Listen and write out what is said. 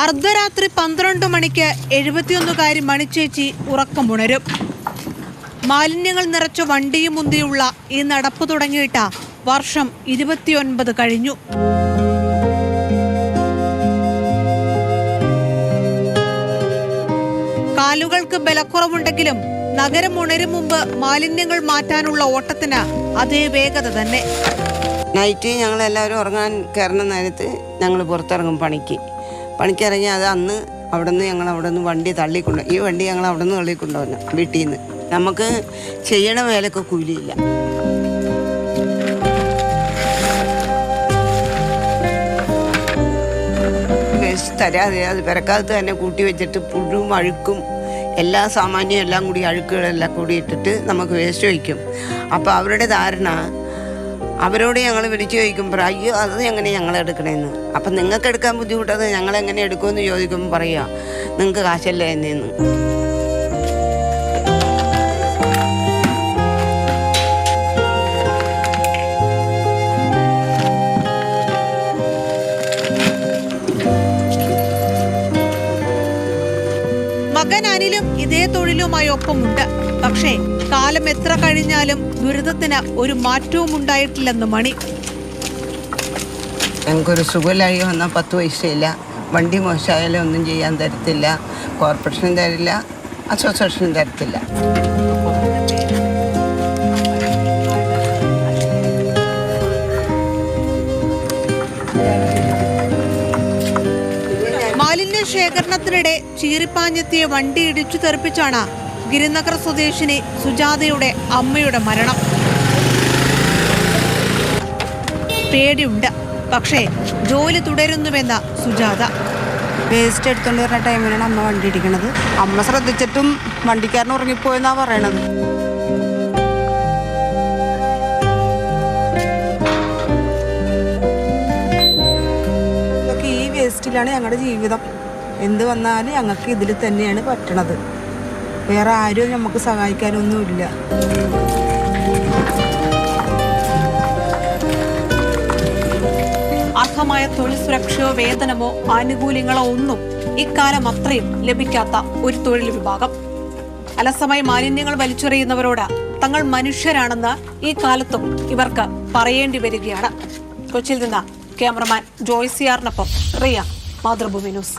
അർദ്ധരാത്രി പന്ത്രണ്ട് മണിക്ക് എഴുപത്തിയൊന്നുകാരി മണിച്ചേച്ചി ഉറക്കമുണരും മാലിന്യങ്ങൾ നിറച്ച വണ്ടിയും മുന്തിയുള്ള ഈ നടപ്പ് തുടങ്ങിയിട്ട വർഷം ഇരുപത്തിയൊൻപത് കഴിഞ്ഞു. കാലുകൾക്ക് ബലക്കുറവുണ്ടെങ്കിലും നഗരം ഉണരും മുമ്പ് മാലിന്യങ്ങൾ മാറ്റാനുള്ള ഓട്ടത്തിന് അതേ വേഗത തന്നെ. നൈറ്റ് ഞങ്ങൾ എല്ലാവരും ഉറങ്ങാൻ കയറുന്ന നേരത്ത് ഞങ്ങൾ പുറത്തിറങ്ങും പണിക്ക്. പണിക്കിറങ്ങി അത് അന്ന് അവിടെ നിന്ന് ഞങ്ങൾ അവിടെ നിന്ന് വണ്ടി തള്ളിക്കൊണ്ട് ഈ വണ്ടി ഞങ്ങൾ അവിടെ നിന്ന് തള്ളിക്കൊണ്ടുവന്നു വീട്ടിൽ നിന്ന് നമുക്ക് ചെയ്യണ വേലൊക്കെ കൂലിയില്ല. തരാതെ അത് പിറക്കാലത്ത് തന്നെ കൂട്ടി വെച്ചിട്ട് പുഴുവും അഴുക്കും എല്ലാ സാമാന്യം എല്ലാം കൂടി അഴുക്കുകളെല്ലാം കൂടി ഇട്ടിട്ട് നമുക്ക് വേസ്റ്റ് വയ്ക്കും അപ്പോൾ അവരുടെ ധാരണ അവരോട് ഞങ്ങൾ വിളിച്ചു ചോദിക്കുമ്പോൾ അയ്യോ അത് എങ്ങനെ ഞങ്ങൾ എടുക്കണേന്ന്? അപ്പം നിങ്ങൾക്ക് എടുക്കാൻ ബുദ്ധിമുട്ടത് ഞങ്ങൾ എങ്ങനെ എടുക്കുമെന്ന് ചോദിക്കുമ്പോൾ പറയുക നിങ്ങൾക്ക് കാശല്ലേ എന്നെന്ന് മകൻ അനിലും ഇതേ തൊഴിലുമായി ഒപ്പമുണ്ട്. പക്ഷേ കാലം എത്ര കഴിഞ്ഞാലും ദുരിതത്തിന് ഒരു മാറ്റവും ഉണ്ടായിട്ടില്ലെന്ന് മണി. ഞങ്ങൾക്കൊരു സുഖലായി വന്നാൽ പത്ത് പൈസയില്ല. വണ്ടി മോശമായാലും ഒന്നും ചെയ്യാൻ തരത്തില്ല. കോർപ്പറേഷൻ തരില്ല. അസോസിയേഷൻ തരത്തില്ല. ശേഖരണത്തിനിടെ ചീറിപ്പാഞ്ഞെത്തിയ വണ്ടി ഇടിച്ചു തെറിപ്പിച്ചാണ് ഗിരിനഗർ സ്വദേശിനി സുജാതയുടെ അമ്മയുടെ മരണം. പേടിയുണ്ട്. പക്ഷേ ജോലി തുടരുന്നുവെന്ന സുജാത. വേസ്റ്റ് എടുത്തോണ്ട് വരുന്ന ടൈമിലാണ് അമ്മ വണ്ടി ഇടിക്കണത്. അമ്മ ശ്രദ്ധിച്ചിട്ടും വണ്ടിക്കാരൻ ഉറങ്ങിപ്പോയെന്നാ പറയണത്. ഈ വേസ്റ്റിലാണ് ഞങ്ങളുടെ ജീവിതം. എന്ത് വന്നാലും ഞങ്ങൾക്ക് ഇതിൽ തന്നെയാണ് പറ്റണത്. വേറെ ആരും നമുക്ക് സഹായിക്കാനൊന്നുമില്ല അർഹമായ തൊഴിൽ സുരക്ഷയോ വേതനമോ ആനുകൂല്യങ്ങളോ ഒന്നും ഇക്കാലം അത്രയും ലഭിക്കാത്ത ഒരു തൊഴിൽ വിഭാഗം. അലസമായി മാലിന്യങ്ങൾ വലിച്ചെറിയുന്നവരോട് തങ്ങൾ മനുഷ്യരാണെന്ന് ഈ കാലത്തും ഇവർക്ക് പറയേണ്ടി വരികയാണ്. കൊച്ചിയിൽ നിന്ന് ക്യാമറമാൻ ജോയ്സിയാറിനൊപ്പം റിയ മാതൃഭൂമി ന്യൂസ്.